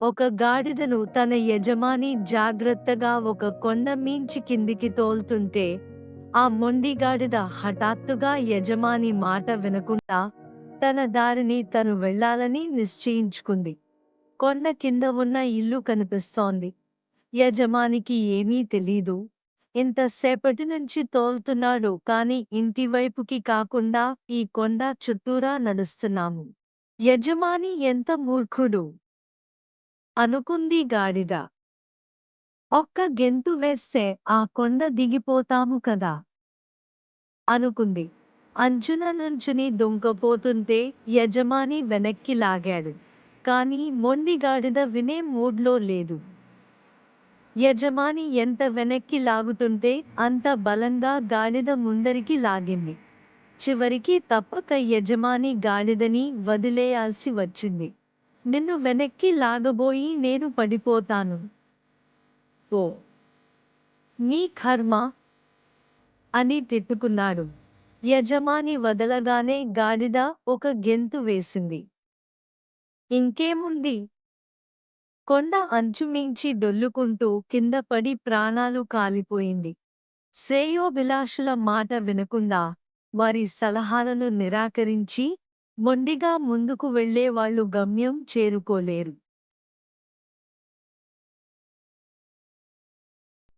ఒక గాడిదను తన యజమాని జాగ్రత్తగా ఒక కొండ మించి కిందికి తోల్తుంటే ఆ మొండి గాడిద హఠాత్తుగా యజమాని మాట వినకుండా తన దారిని తను వెళ్ళాలని నిశ్చయించుకుంది. కొండ కింద ఉన్న ఇల్లు కనిపిస్తోంది. యజమానికి ఏమీ తెలీదు. ఇంతసేపటి నుంచి తోలుతున్నాడు కాని ఇంటివైపుకి కాకుండా ఈ కొండ చుట్టూరా నడుస్తున్నాము. యజమాని ఎంత మూర్ఖుడు! అనుకుంది గాడిద. ఒక్క గెంతు వేస్తే ఆ కొండ దిగిపోతాము కదా? అనుకుంది. అంచున నుంచుని దుంకపోతుంటే యజమాని వెనక్కి లాగాడు. కానీ మొండి గాడిద వినే మూడ్లో లేదు. యజమాని ఎంత వెనక్కి లాగుతుంటే అంత బలంగా గాడిద ముందరికి లాగింది. చివరికి తప్పక యజమాని గాడిదని వదిలేయాల్సి వచ్చింది. నిన్ను వెనక్కి లాగబోయి నేను పడిపోతాను. ఓ నీ కర్మ అని తిట్టుకున్నాడు. యజమాని వదలగానే గాడిద ఒక గెంతు వేసింది. ఇంకేముంది? కొండ అంచుమించి డొల్లుకుంటూ కింద పడి ప్రాణాలు కాలిపోయింది. శ్రేయోభిలాషుల మాట వినకుండా వారి సలహాలను నిరాకరించి మొండిగా ముందుకు వెళ్ళే వాళ్ళు గమ్యం చేరుకోలేరు.